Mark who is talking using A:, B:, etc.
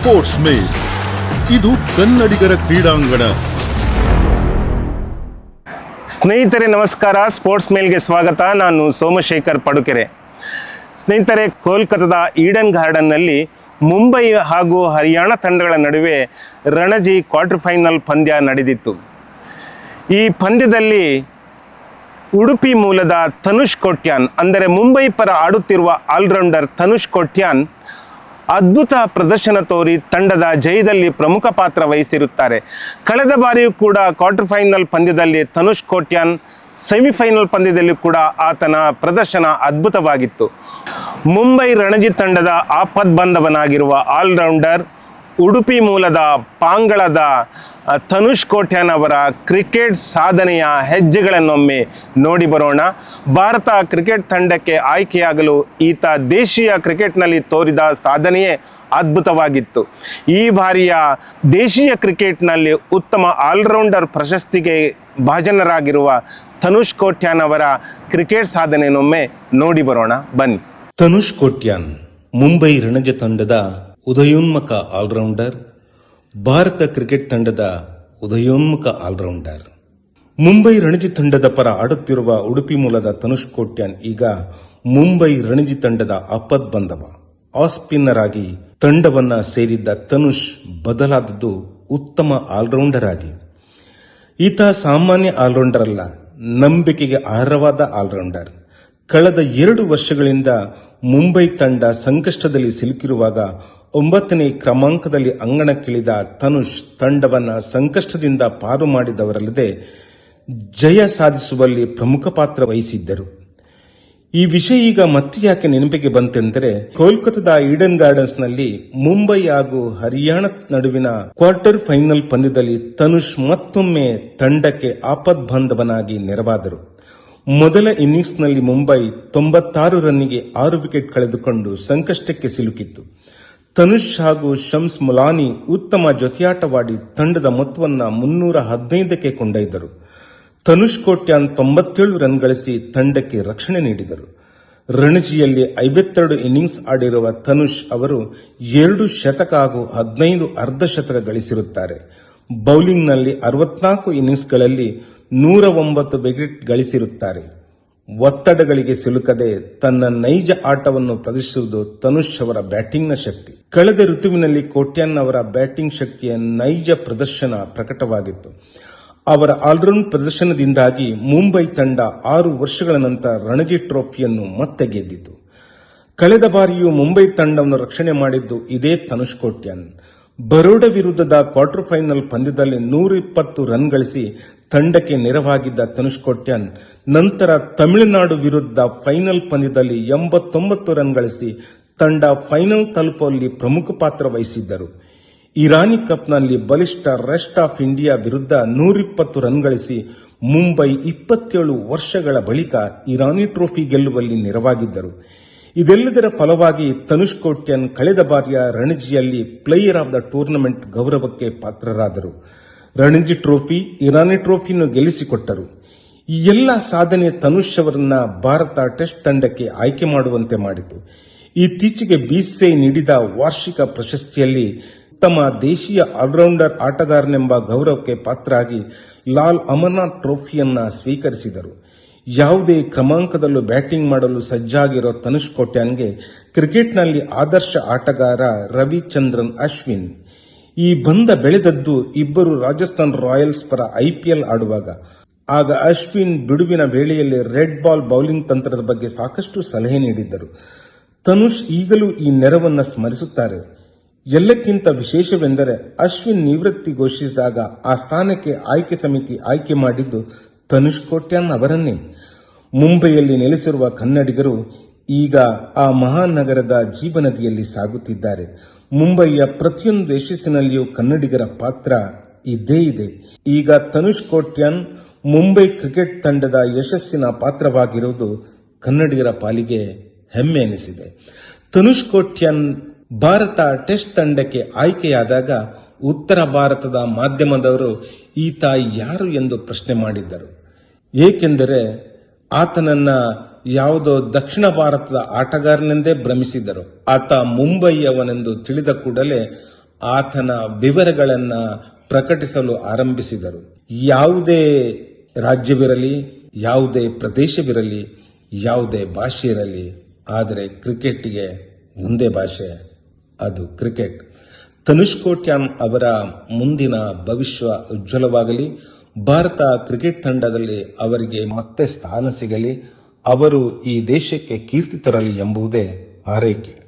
A: Sports ಮೇಲ್ ಇದು ಕನ್ನಡಿಗರ ಕ್ರೀಡಾಂಗಣ.
B: ಸ್ನೇಹಿತರೆ, ನಮಸ್ಕಾರ. ಸ್ಪೋರ್ಟ್ಸ್ ಮೇಲ್ಗೆ ಸ್ವಾಗತ. ನಾನು ಸೋಮಶೇಖರ್ ಪಡುಕೆರೆ. ಸ್ನೇಹಿತರೆ, ಕೋಲ್ಕತ್ತಾದ ಈಡನ್ ಗಾರ್ಡನ್ನಲ್ಲಿ ಮುಂಬೈ ಹಾಗೂ ಹರಿಯಾಣ ತಂಡಗಳ ನಡುವೆ ರಣಜಿ ಕ್ವಾರ್ಟರ್ ಫೈನಲ್ ಪಂದ್ಯ ನಡೆದಿತ್ತು. ಈ ಪಂದ್ಯದಲ್ಲಿ ಉಡುಪಿ ಮೂಲದ ತನುಷ್ ಕೊಟ್ಯಾನ್, ಅಂದರೆ ಮುಂಬೈ ಪರ ಆಡುತ್ತಿರುವ ಆಲ್ರೌಂಡರ್ ತನುಷ್ ಕೊಟ್ಯಾನ್ ಅದ್ಭುತ ಪ್ರದರ್ಶನ ತೋರಿ ತಂಡದ ಜಯದಲ್ಲಿ ಪ್ರಮುಖ ಪಾತ್ರ ವಹಿಸಿರುತ್ತಾರೆ. ಕಳೆದ ಬಾರಿಯೂ ಕೂಡ ಕ್ವಾರ್ಟರ್ ಫೈನಲ್ ಪಂದ್ಯದಲ್ಲಿ ತನುಷ್ ಕೋಟ್ಯಾನ್ ಸೆಮಿಫೈನಲ್ ಪಂದ್ಯದಲ್ಲಿ ಕೂಡ ಆತನ ಪ್ರದರ್ಶನ ಅದ್ಭುತವಾಗಿತ್ತು. ಮುಂಬೈ ರಣಜಿ ತಂಡದ ಆಪದ್ಬಂಧವನಾಗಿರುವ ಆಲ್ರೌಂಡರ್ ಉಡುಪಿ ಮೂಲದ ಪಾಂಗಳದ ತನುಷ್ ಕೋಟ್ಯಾನ್ ಅವರ ಕ್ರಿಕೆಟ್ ಸಾಧನೆಯ ಹೆಜ್ಜೆಗಳನ್ನೊಮ್ಮೆ ನೋಡಿ ಬರೋಣ. ಭಾರತ ಕ್ರಿಕೆಟ್ ತಂಡಕ್ಕೆ ಆಯ್ಕೆಯಾಗಲು ಈತ ದೇಶೀಯ ಕ್ರಿಕೆಟ್ನಲ್ಲಿ ತೋರಿದ ಸಾಧನೆಯೇ ಅದ್ಭುತವಾಗಿತ್ತು. ಈ ಬಾರಿಯ ದೇಶೀಯ ಕ್ರಿಕೆಟ್ನಲ್ಲಿ ಉತ್ತಮ ಆಲ್ರೌಂಡರ್ ಪ್ರಶಸ್ತಿಗೆ ಭಾಜನರಾಗಿರುವ ತನುಷ್ ಕೋಟ್ಯಾನ್ ಅವರ ಕ್ರಿಕೆಟ್ ಸಾಧನೆಯನ್ನೊಮ್ಮೆ ನೋಡಿ ಬರೋಣ. ಬನ್ನಿ.
C: ತನುಷ್ ಕೋಟ್ಯಾನ್, ಮುಂಬೈ ರಣಜ ತಂಡದ ಉದಯೋನ್ಮುಖ ಆಲ್ರೌಂಡರ್, ಭಾರತ ಕ್ರಿಕೆಟ್ ತಂಡದ ಉದಯೋನ್ಮುಖ ಆಲ್ರೌಂಡರ್. ಮುಂಬೈ ರಣಜಿ ತಂಡದ ಪರ ಆಡುತ್ತಿರುವ ಉಡುಪಿ ಮೂಲದ ತನುಷ್ ಕೋಟ್ಯಾನ್ ಈಗ ಮುಂಬೈ ರಣಜಿ ತಂಡದ ಅಪದ್ ಬಂಧವ ಆಸ್ಪಿನ್ನರ್ ಆಗಿ ತಂಡವನ್ನ ಸೇರಿದ್ದ ತನುಷ್ ಬದಲಾದದ್ದು ಉತ್ತಮ ಆಲ್ರೌಂಡರ್ ಆಗಿ. ಈತ ಸಾಮಾನ್ಯ ಆಲ್ರೌಂಡರ್ ಅಲ್ಲ ನಂಬಿಕೆಗೆ ಅರ್ಹವಾದ ಆಲ್ರೌಂಡರ್. ಕಳೆದ ಎರಡು ವರ್ಷಗಳಿಂದ ಮುಂಬೈ ತಂಡ ಸಂಕಷ್ಟದಲ್ಲಿ ಸಿಲುಕಿರುವಾಗ ಒಂಬತ್ತನೇ ಕ್ರಮಾಂಕದಲ್ಲಿ ಅಂಗಣಕ್ಕಿಳಿದ ತನುಷ್ ತಂಡವನ್ನು ಸಂಕಷ್ಟದಿಂದ ಪಾರು ಮಾಡಿದವರಲ್ಲದೆ ಜಯ ಸಾಧಿಸುವಲ್ಲಿ ಪ್ರಮುಖ ಪಾತ್ರ ವಹಿಸಿದ್ದರು. ಈ ವಿಷಯ ಈಗ ಮತ್ತೆ ಯಾಕೆ ನೆನಪಿಗೆ ಬಂತೆಂದರೆ, ಕೋಲ್ಕತ್ತಾದ ಈಡನ್ ಗಾರ್ಡನ್ಸ್ನಲ್ಲಿ ಮುಂಬೈ ಹಾಗೂ ಹರಿಯಾಣ ನಡುವಿನ ಕ್ವಾರ್ಟರ್ ಫೈನಲ್ ಪಂದ್ಯದಲ್ಲಿ ತನುಷ್ ಮತ್ತೊಮ್ಮೆ ತಂಡಕ್ಕೆ ಆಪದ್ಬಂಧವನಾಗಿ ನೆರವಾದರು. ಮೊದಲ ಇನ್ನಿಂಗ್ಸ್ನಲ್ಲಿ ಮುಂಬೈ ತೊಂಬತ್ತಾರು ರನ್ನಿಗೆ ಆರು ವಿಕೆಟ್ ಕಳೆದುಕೊಂಡು ಸಂಕಷ್ಟಕ್ಕೆ ಸಿಲುಕಿತ್ತು. ತನುಷ್ ಹಾಗೂ ಶಮ್ಸ್ ಮುಲಾನಿ ಉತ್ತಮ ಜೊತೆಯಾಟವಾಡಿ ತಂಡದ ಮೊತ್ತವನ್ನು ಮುನ್ನೂರ ಹದಿನೈದಕ್ಕೆ ಕೊಂಡೊಯ್ದರು. ತನುಷ್ ಕೋಟ್ಯಾನ್ ತೊಂಬತ್ತೇಳು ರನ್ ಗಳಿಸಿ ತಂಡಕ್ಕೆ ರಕ್ಷಣೆ ನೀಡಿದರು. ರಣಜಿಯಲ್ಲಿ ಐವತ್ತೆರಡು ಇನ್ನಿಂಗ್ಸ್ ಆಡಿರುವ ತನುಷ್ ಅವರು ಎರಡು ಶತಕ ಹಾಗೂ ಹದಿನೈದು ಅರ್ಧ ಶತಕ ಗಳಿಸಿರುತ್ತಾರೆ. ಬೌಲಿಂಗ್ನಲ್ಲಿ ಅರವತ್ನಾಲ್ಕು ಇನ್ನಿಂಗ್ಸ್ಗಳಲ್ಲಿ ನೂರ ಒಂಬತ್ತು ವಿಕೆಟ್ ಗಳಿಸಿರುತ್ತಾರೆ. ಒತ್ತಡಗಳಿಗೆ ಸಿಲುಕದೆ ತನ್ನ ನೈಜ ಆಟವನ್ನು ಪ್ರದರ್ಶಿಸುವುದು ತನುಷ್ ಅವರ ಬ್ಯಾಟಿಂಗ್ನ ಶಕ್ತಿ. ಕಳೆದ ಋತುವಿನಲ್ಲಿ ಕೋಟ್ಯಾನ್ ಅವರ ಬ್ಯಾಟಿಂಗ್ ಶಕ್ತಿಯ ನೈಜ ಪ್ರದರ್ಶನ ಪ್ರಕಟವಾಗಿತ್ತು. ಅವರ ಆಲ್ರೌಂಡ್ ಪ್ರದರ್ಶನದಿಂದಾಗಿ ಮುಂಬೈ ತಂಡ ಆರು ವರ್ಷಗಳ ನಂತರ ರಣಜಿ ಟ್ರೋಫಿಯನ್ನು ಮತ್ತೆ ಗೆದ್ದಿತು. ಕಳೆದ ಬಾರಿಯೂ ಮುಂಬೈ ತಂಡವನ್ನು ರಕ್ಷಣೆ ಮಾಡಿದ್ದು ಇದೇ ತನುಷ್ ಕೋಟ್ಯಾನ್. ಬರೋಡ ವಿರುದ್ಧದ ಕ್ವಾರ್ಟರ್ ಫೈನಲ್ ಪಂದ್ಯದಲ್ಲಿ ನೂರ ಇಪ್ಪತ್ತು ರನ್ ಗಳಿಸಿ ತಂಡಕ್ಕೆ ನೆರವಾಗಿದ್ದ ತನುಷ್ ಕೋಟ್ಯಾನ್, ನಂತರ ತಮಿಳುನಾಡು ವಿರುದ್ಧ ಫೈನಲ್ ಪಂದ್ಯದಲ್ಲಿ ಎಂಬತ್ತೊಂಬತ್ತು ರನ್ ಗಳಿಸಿ ತಂಡ ಫೈನಲ್ ತಲುಪುವಲ್ಲಿ ಪ್ರಮುಖ ಪಾತ್ರ ವಹಿಸಿದ್ದರು. ಇರಾನಿ ಕಪ್ನಲ್ಲಿ ಬಲಿಷ್ಠ ರೆಸ್ಟ್ ಆಫ್ ಇಂಡಿಯಾ ವಿರುದ್ಧ ನೂರಿಪ್ಪತ್ತು ರನ್ ಗಳಿಸಿ ಮುಂಬೈ ಇಪ್ಪತ್ತೇಳು ವರ್ಷಗಳ ಬಳಿಕ ಇರಾನಿ ಟ್ರೋಫಿ ಗೆಲ್ಲುವಲ್ಲಿ ನೆರವಾಗಿದ್ದರು. ಇದೆಲ್ಲದರ ಫಲವಾಗಿ ತನುಷ್ ಕೋಟ್ಯನ್ ಕಳೆದ ಬಾರಿಯ ರಣಜಿಯಲ್ಲಿ ಪ್ಲೇಯರ್ ಆಫ್ ದ ಟೂರ್ನಮೆಂಟ್ ಗೌರವಕ್ಕೆ ಪಾತ್ರರಾದರು. ರಣಜಿ ಟ್ರೋಫಿ, ಇರಾನಿ ಟ್ರೋಫಿಯನ್ನು ಗೆಲ್ಲಿಸಿಕೊಟ್ಟರು. ಈ ಎಲ್ಲ ಸಾಧನೆ ತನುಷ್ ಅವರನ್ನ ಭಾರತ ಟೆಸ್ಟ್ ತಂಡಕ್ಕೆ ಆಯ್ಕೆ ಮಾಡುವಂತೆ ಮಾಡಿತು. ಇತ್ತೀಚೆಗೆ ಬಿಸಿಐ ನೀಡಿದ ವಾರ್ಷಿಕ ಪ್ರಶಸ್ತಿಯಲ್ಲಿ ತಮ್ಮ ದೇಶೀಯ ಆಲ್ರೌಂಡರ್ ಆಟಗಾರನೆಂಬ ಗೌರವಕ್ಕೆ ಪಾತ್ರರಾಗಿ ಲಾಲ್ ಅಮರ್ನಾಥ್ ಟ್ರೋಫಿಯನ್ನ ಸ್ವೀಕರಿಸಿದರು. ಯಾವುದೇ ಕ್ರಮಾಂಕದಲ್ಲೂ ಬ್ಯಾಟಿಂಗ್ ಮಾಡಲು ಸಜ್ಜಾಗಿರೋ ತನುಷ್ ಕೋಟ್ಯಾನ್ಗೆ ಕ್ರಿಕೆಟ್ನಲ್ಲಿ ಆದರ್ಶ ಆಟಗಾರ ರವಿಚಂದ್ರನ್ ಅಶ್ವಿನ್. ಈ ಬಂಧ ಬೆಳೆದದ್ದು ಇಬ್ಬರು ರಾಜಸ್ಥಾನ್ ರಾಯಲ್ಸ್ ಪರ ಐಪಿಎಲ್ ಆಡುವಾಗ. ಆಗ ಅಶ್ವಿನ್ ಬಿಡುವಿನ ವೇಳೆಯಲ್ಲಿ ರೆಡ್ ಬಾಲ್ ಬೌಲಿಂಗ್ ತಂತ್ರದ ಬಗ್ಗೆ ಸಾಕಷ್ಟು ಸಲಹೆ ನೀಡಿದ್ದರು. ತನುಷ್ ಈಗಲೂ ಈ ನೆರವನ್ನು ಸ್ಮರಿಸುತ್ತಾರೆ. ಎಲ್ಲಕ್ಕಿಂತ ವಿಶೇಷವೆಂದರೆ ಅಶ್ವಿನ್ ನಿವೃತ್ತಿ ಘೋಷಿಸಿದಾಗ ಆ ಸ್ಥಾನಕ್ಕೆ ಆಯ್ಕೆ ಸಮಿತಿ ಆಯ್ಕೆ ಮಾಡಿದ್ದು ತನುಷ್ ಕೋಟ್ಯಾನ್ ಅವರನ್ನೇ. ಮುಂಬೈಯಲ್ಲಿ ನೆಲೆಸಿರುವ ಕನ್ನಡಿಗರು ಈಗ ಆ ಮಹಾನಗರದ ಜೀವನದಿಯಲ್ಲಿ ಸಾಗುತ್ತಿದ್ದಾರೆ. ಮುಂಬೈಯ ಪ್ರತಿಯೊಂದು ಯಶಸ್ಸಿನಲ್ಲಿಯೂ ಕನ್ನಡಿಗರ ಪಾತ್ರ ಇದ್ದೇ ಇದೆ. ಈಗ ತನುಷ್ ಕೋಟ್ಯಾನ್ ಮುಂಬೈ ಕ್ರಿಕೆಟ್ ತಂಡದ ಯಶಸ್ಸಿನ ಪಾತ್ರವಾಗಿರುವುದು ಕನ್ನಡಿಗರ ಪಾಲಿಗೆ ಹೆಮ್ಮೆ ಎನಿಸಿದೆ. ತನುಷ್ ಕೋಟ್ಯಾನ್ ಭಾರತ ಟೆಸ್ಟ್ ತಂಡಕ್ಕೆ ಆಯ್ಕೆಯಾದಾಗ ಉತ್ತರ ಭಾರತದ ಮಾಧ್ಯಮದವರು, ಈತ ಯಾರು? ಎಂದು ಪ್ರಶ್ನೆ ಮಾಡಿದ್ದರು. ಏಕೆಂದರೆ ಆತನನ್ನ ಯಾವುದೋ ದಕ್ಷಿಣ ಭಾರತದ ಆಟಗಾರನೆಂದೇ ಭ್ರಮಿಸಿದರು. ಆತ ಮುಂಬೈಯವನೆಂದು ತಿಳಿದ ಕೂಡಲೇ ಆತನ ವಿವರಗಳನ್ನು ಪ್ರಕಟಿಸಲು ಆರಂಭಿಸಿದರು. ಯಾವುದೇ ರಾಜ್ಯವಿರಲಿ, ಯಾವುದೇ ಪ್ರದೇಶವಿರಲಿ, ಯಾವುದೇ ಭಾಷೆ ಇರಲಿ ಆದರೆ ಕ್ರಿಕೆಟ್ಗೆ ಒಂದೇ ಭಾಷೆ, ಅದು ಕ್ರಿಕೆಟ್. ತನುಷ್ ಕೋಟ್ಯಾನ್ ಅವರ ಮುಂದಿನ ಭವಿಷ್ಯ ಉಜ್ವಲವಾಗಲಿ. ಭಾರತ ಕ್ರಿಕೆಟ್ ತಂಡದಲ್ಲಿ ಅವರಿಗೆ ಮತ್ತೆ ಸ್ಥಾನ ಸಿಗಲಿ ಅವರು ಈ ದೇಶಕ್ಕೆ ಕೀರ್ತಿ ತರಲಿ ಎಂಬುದೇ ಹಾರೈಕೆ